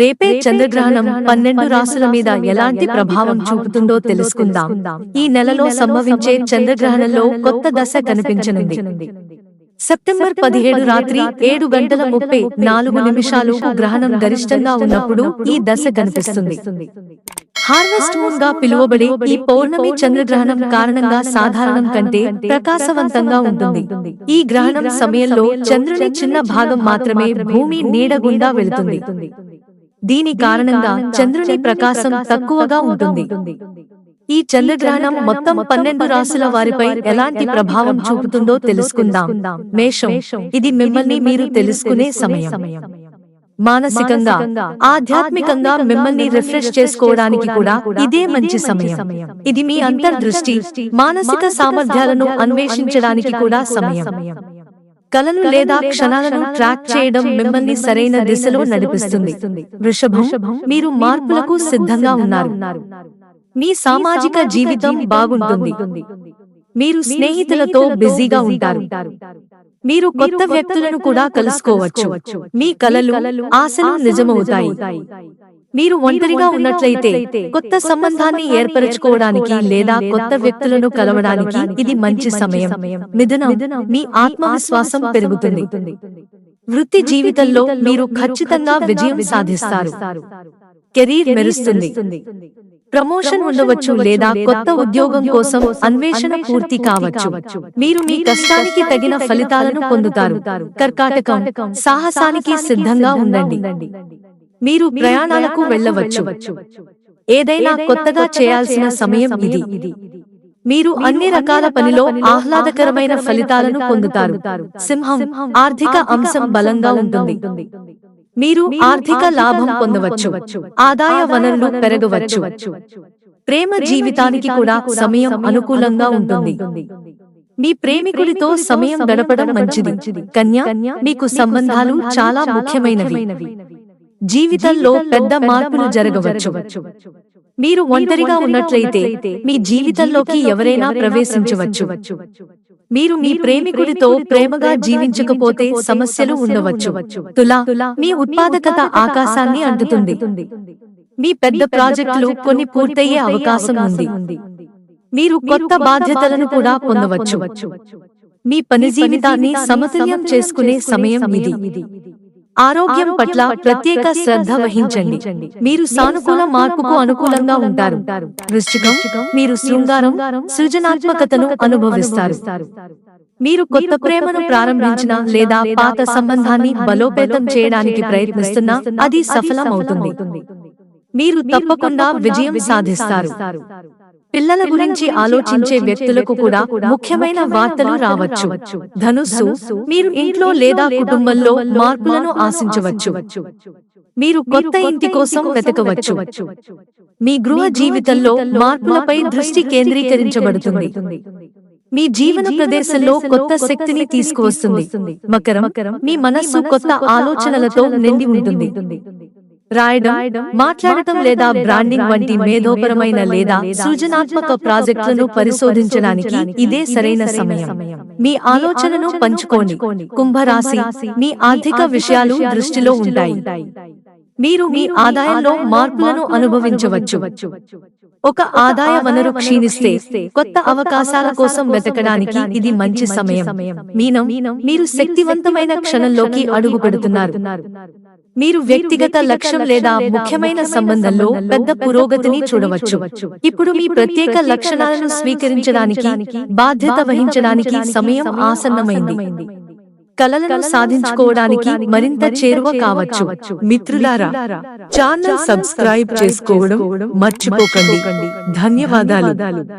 రేపే చంద్రగ్రహణం పన్నెండు రాసుల మీద ఎలాంటి ప్రభావం చూపుతుందో తెలుసుకుందాం. ఈ నెలలో సంభవించే చంద్రగ్రహణంలో కొత్త దశ కనిపించనుంది. సెప్టెంబర్ పదిహేడు రాత్రి ఏడు గంటల ముప్పై నాలుగు నిమిషాలు గ్రహణం గరిష్టంగా ఉన్నప్పుడు ఈ దశ కనిపిస్తుంది. హార్వెస్ట్ మూన్గా పిలువబడే ఈ పౌర్ణమి చంద్రగ్రహణం కారణంగా సాధారణం కంటే ప్రకాశవంతంగా ఉంటుంది. ఈ గ్రహణం సమయంలో చంద్రుని చిన్న భాగం మాత్రమే భూమి నీడ గుండా వెళుతుంది. దీని కారణంగా చంద్రుని ప్రకాశం తక్కువగా ఉంటుంది. ఈ చంద్రగ్రహణం మొత్తం పన్నెండు రాసుల వారిపై ఎలాంటి ప్రభావం చూపుతుందో తెలుసుకుందాం. మేషం ఇది మిమ్మల్ని మీరు తెలుసుకునే సమయం. మానసికంగా ఆధ్యాత్మికంగా మిమ్మల్ని రిఫ్రెష్ చేసుకోవడానికి కూడా ఇదే మంచి సమయం. ఇది మీ అంతర్దృష్టి. మానసిక సామర్థ్యాలను అన్వేషించడానికి కూడా సమయం. కలలు లేదా క్షణాలను ట్రాక్ చేయడం మిమ్మల్ని సరైన దిశలో నడిపిస్తుంది. వృషభం మీరు మార్పులకు సిద్ధంగా ఉన్నారు. మీ సామాజిక జీవితం బాగుంటుంది. మీరు స్నేహితులతో బిజీగా ఉంటారు. మీరు కొత్త వ్యక్తులను కూడా కలుసుకోవచ్చు. మీ కలలు ఆశలు నిజమవుతాయి. మీరు ఒంటరిగా ఉన్నట్లయితే కొత్త సంబంధాన్ని ఏర్పరచుకోవడానికి లేదా కొత్త వ్యక్తులను కలవడానికి ఇది మంచి సమయం. మిథునం మీ ఆత్మవిశ్వాసం పెరుగుతుంది. వృత్తి జీవితంలో మీరు ఖచ్చితంగా విజయం సాధిస్తారు. కెరీర్ మెరుస్తుంది. ప్రమోషన్ ఉండవచ్చు లేదా కొత్త ఉద్యోగం కోసం అన్వేషణ పూర్తి కావచ్చు. మీరు మీ కష్టానికి తగిన ఫలితాలను పొందుతారు. కర్కాటకం సాహసానికి సిద్ధంగా ఉండండి. మీరు ప్రయాణాలకు వెళ్ళవచ్చు. ఏదైనా కొత్తగా చేయాల్సిన సమయం ఇది. మీరు అన్ని రకాల పనిలో ఆహ్లాదకరమైన ఫలితాలను పొందుతారు. సింహం ఆర్థిక అంశం బలంగా ఉంటుంది. మీరు ఆర్థిక లాభం పొందవచ్చు. ఆదాయ వనరులు పెరగవచ్చు. ప్రేమ జీవితానికి కూడా సమయం అనుకూలంగా ఉంటుంది. మీ ప్రేమికుడితో సమయం గడపడం మంచిది. కన్య మీకు సంబంధాలు చాలా ముఖ్యమైనవి. జీవితంలో పెద్ద మార్పులు జరగవచ్చు. మీరు ఒంటరిగా ఉన్నట్లయితే మీ జీవితంలోకి ఎవరైనా ప్రవేశించవచ్చు. మీరు మీ ప్రేమికుడితో ప్రేమగా జీవించకపోతే సమస్యలు ఉండవచ్చు. తులా మీ ఉత్పాదకత ఆకాశాన్ని అంటుతుంది. మీ పెద్ద ప్రాజెక్టులు కొన్ని పూర్తయ్యే అవకాశం ఉంది. మీరు కొత్త బాధ్యతలను కూడా పొందవచ్చు. మీ పని జీవితాన్ని సమతుల్యం చేసుకునే సమయం ఇది. ఆరోగ్యం పట్ల ప్రత్యేక శ్రద్ధ వహించండి. మీరు సానుకూల మార్పుకు అనుకూలంగా ఉంటారు. వృశ్చికం మీరు శృంగారం సృజనాత్మకతను అనుభవిస్తారు. మీరు కొత్త ప్రేమను ప్రారంభించిన లేదా పాత సంబంధాన్ని బలోపేతం చేయడానికి ప్రయత్నిస్తున్నా అది సఫలమవుతుంది. మీరు తప్పకుండా విజయం సాధిస్తారు. పిల్లల గురించి ఆలోచించే వ్యక్తులకు కూడా ముఖ్యమైన వార్తలు రావచ్చు. ధనుస్సు మీరు ఇంట్లో లేదా కుటుంబంలో మార్పులను ఆశించవచ్చు. మీరు కొత్త ఇంటి కోసం వెతకవచ్చు. మీ గృహ జీవితంలో మార్పులపై దృష్టి కేంద్రీకరించబడుతుంది. మీ జీవన ప్రదేశంలో కొత్త శక్తిని తీసుకువస్తుంది. మకరం మీ మనస్సు కొత్త ఆలోచనలతో నిండి ఉంటుంది. రాయడం మాట్లాడటం లేదా బ్రాండింగ్ వంటి మేధోపరమైన లేదా సృజనాత్మక ప్రాజెక్టులను పరిశోధించడానికి ఇదే సరైన సమయం. మీ ఆలోచనను పంచుకోండి. కుంభరాశి మీ ఆర్థిక విషయాలు దృష్టిలో ఉంటాయి. మీరు మీ ఆదాయంలో మార్పులను అనుభవించవచ్చు. ఒక ఆదాయ వనరు క్షీణిస్తే కొత్త అవకాశాల కోసం వెతకడానికి ఇది మంచి సమయం. మీనం మీరు శక్తివంతమైన క్షణంలోకి అడుగు పెడుతున్నారు మీరు వ్యక్తిగత లక్ష్యం లేదా ముఖ్యమైన సంబంధంలో పెద్ద పురోగతిని చూడవచ్చు. ఇప్పుడు మీ ప్రత్యేక లక్షణాలను స్వీకరించడానికి బాధ్యత వహించడానికి సమయం ఆసన్నమైంది. కలలను సాధించుకోవడానికి మరింత చేరువ కావచ్చు. మిత్రులారా ఛానల్ సబ్స్క్రైబ్ చేసుకోవడం మర్చిపోకండి. ధన్యవాదాలు.